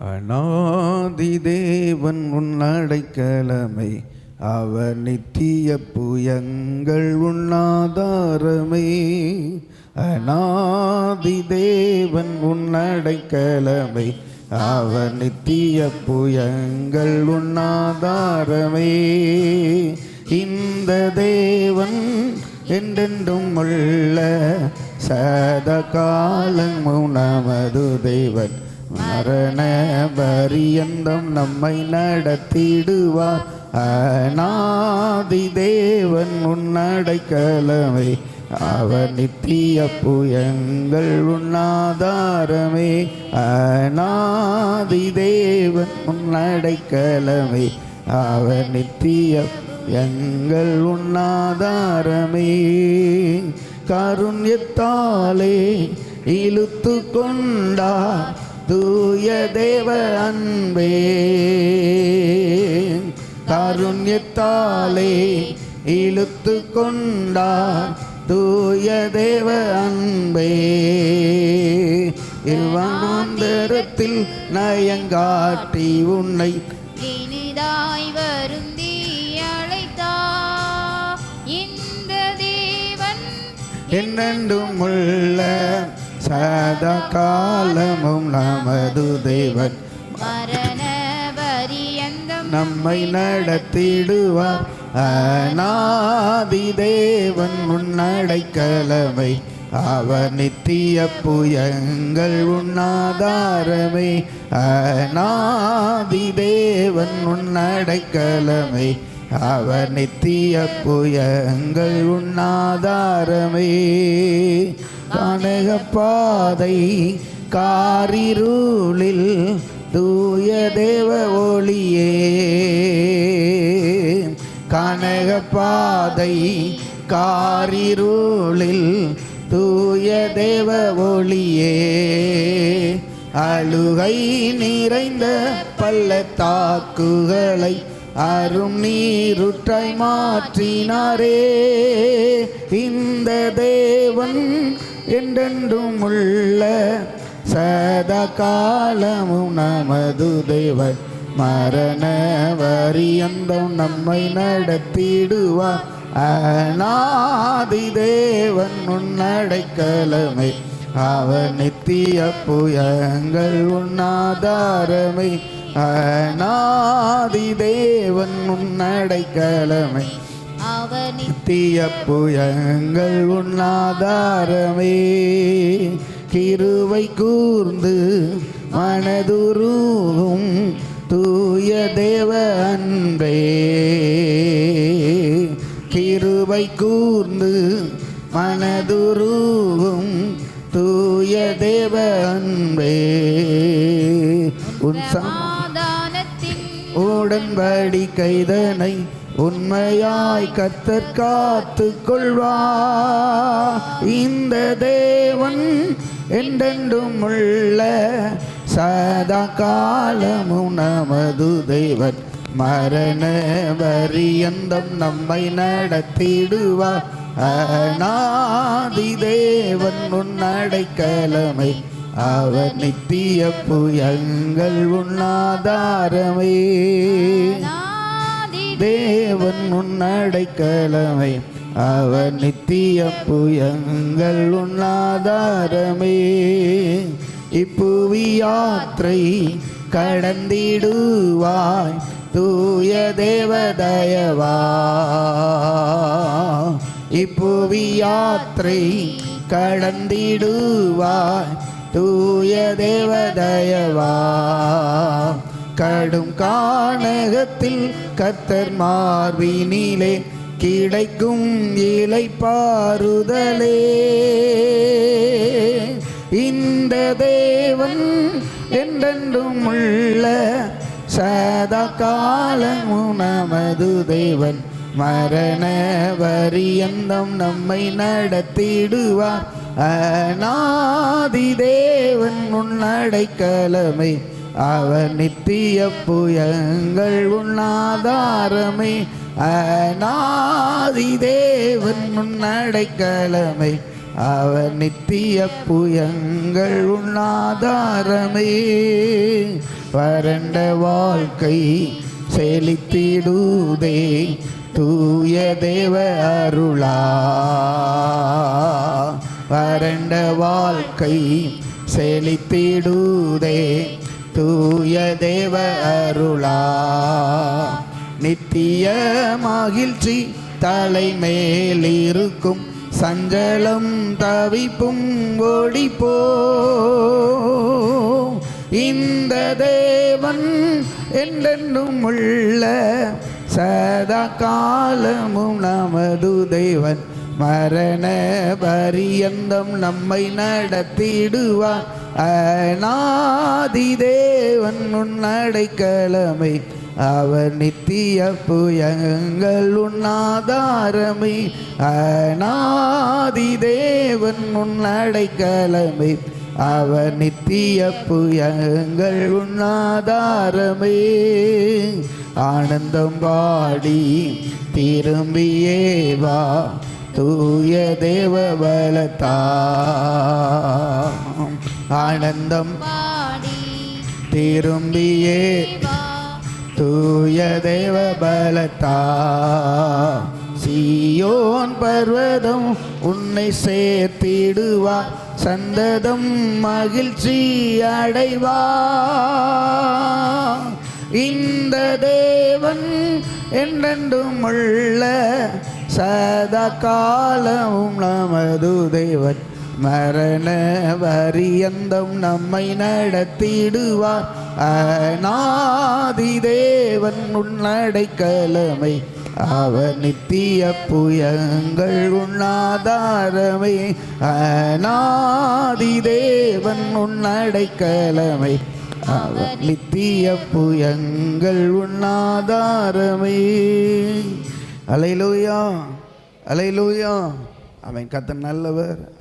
அநாதி தேவன் உன்னடைக்கலமை அவர் நித்திய புயங்கள் உன்னாதாரமே அநாதி தேவன் உன்னடைக்கலமை அவர் நித்திய புயங்கள் உன்னாதாரமே இந்த தேவன் என்றென்றும் உள்ள சத காலம் நமது தேவன் மரண பரியந்தம் நம்மை நடத்திடுவார். அநாதி தேவன் உன்னடைக்கலமே அவர் நித்திய புயங்கள் உன்னாதாரமே. அநாதி தேவன் உன்னடைக்கலமே அவர் நித்திய எங்கள் உன்னாதாரமே. கருண்யத்தாலே இழுத்து கொண்டார் தூய தேவ அன்பே கருண்யத்தாலே இழுத்து கொண்டார் தூய தேவ அன்பே. இவ்வாந்தரத்தில் நயங்காட்டி உன்னை இனிதாய் வருந்தி அழைத்தா இந்த தேவன் என்னென்றும் உள்ள சதா காலமும் நமது தேவன். நம்மை நடத்திடுவார். அநாதி தேவன் உன்னடைக்கலமை அவர் நித்திய புயங்கள் உன்னாதாரமே அநாதி தேவன் உன்னடைக்கலமை அவர் நித்திய புயங்கள் உன்னாதாரமே கனக பாதை காரிருளில் தூய தேவ ஒளியே. கனக பாதை காரிருளில் தூய தேவ ஒளியே. அழுகை நிறைந்த பள்ளத்தாக்குகளை அரும் நீருற்றை மாற்றினாரே. இந்த தேவன் என்றென்றும் உள்ள சதா காலமும் நமது தேவன் மரண வரியந்தம் நம்மை நடத்திடுவார். அநாதி தேவன் உன்னடைக்கலமை. அவர் நித்திய புயங்கள் உன்னாதாரமை. அநாதி தேவன் உன்னடைக்கலமை. நித்திய புயங்கள் உன்னாதாரமே. கிருவை கூர்ந்து மனதுருகும் தூய தேவ அன்பே. கிருபை கூர்ந்து மனதுருகும் தூய தேவ அன்பே. உன் சம் சமாதானத்தின் உடன்படி கைதனை உண்மையாய் கத்தர் காத்து கொள்வா இந்த தேவன் என்றென்றும் உள்ள சதா காலமும் நமது தேவன். மரண வரியந்தம் நம்மை நடத்திடுவார். அநாதி தேவன் உன்னடைக்கலமை அவர் நித்திய புயங்கள் உன்னாதாரமே நாதி தேவன் உன்னடைக்கலமை அவர் நித்திய புயங்கள் உன்னாதாரமே இப்புவி யாத்திரை கடந்திடுவாய். தூய தேவதயவா. இப்புவி யாத்திரை கடந்திடுவாய். தூய தேவதயவா. கடும் காணகத்தில் கத்தர் மார்பினிலே கிடைக்கும் இலை பாருதலே இந்த தேவன் என்றென்றும் உள்ள சதா காலமும் நமது தேவன். மரண வரியந்தம் நம்மை நடத்திடுவார். அநாதி தேவன் உன்னடைக்கலமை அவர் நித்திய புயங்கள் உண்ணாதாரமை. அநாதி தேவன் முன்னடைக்கலமை. அவர் நித்திய புயங்கள் உண்ணாதாரமே. வறண்ட வாழ்க்கை செழித்திடுதே. தூய தேவ அருளா. வறண்ட வாழ்க்கை செழித்திடுதே. தூய தேவ அருளா. நித்திய மகிழ்ச்சி தலைமேல் இருக்கும் சஞ்சலம் தவிப்பும் ஓடிப்போ இந்த தேவன் என்றென்றும் உள்ள சதா காலமும் நமது தேவன். மரண பரியந்தம் நம்மை நடத்திடுவான். அநாதி தேவன் உன்னடைக்கலமை. அவர் நித்திய புயங்கள் உன்னாதாரமை. அநாதி தேவன் உன்னடைக்கலமை. அவர் நித்திய புயங்கள் உன்னாதாரமே. ஆனந்தம் பாடி திரும்பியே வா தூய தேவ பலத்தா. ஆனந்தம் திரும்பியே தூய தேவ பலத்தா. சீயோன் பர்வதம் உன்னை சேர்த்திடுவா. சந்ததம் மகிழ்ச்சி அடைவா. இந்த தேவன் என்றென்றும் உள்ள சதா காலமும் நமது தேவன். மரண வரியந்தம் நம்மை நடத்திடுவார். அநாதி தேவன் உன்னடைக்கலமை. அவர் நித்திய புயங்கள் உன்னாதாரமே. அநாதி தேவன் உன்னடைக்கலமை. அவர் நித்திய புயங்கள் உன்னாதாரமே. அலையிலூயா அலையிலூயா. அவன் கத்த நல்லவர்.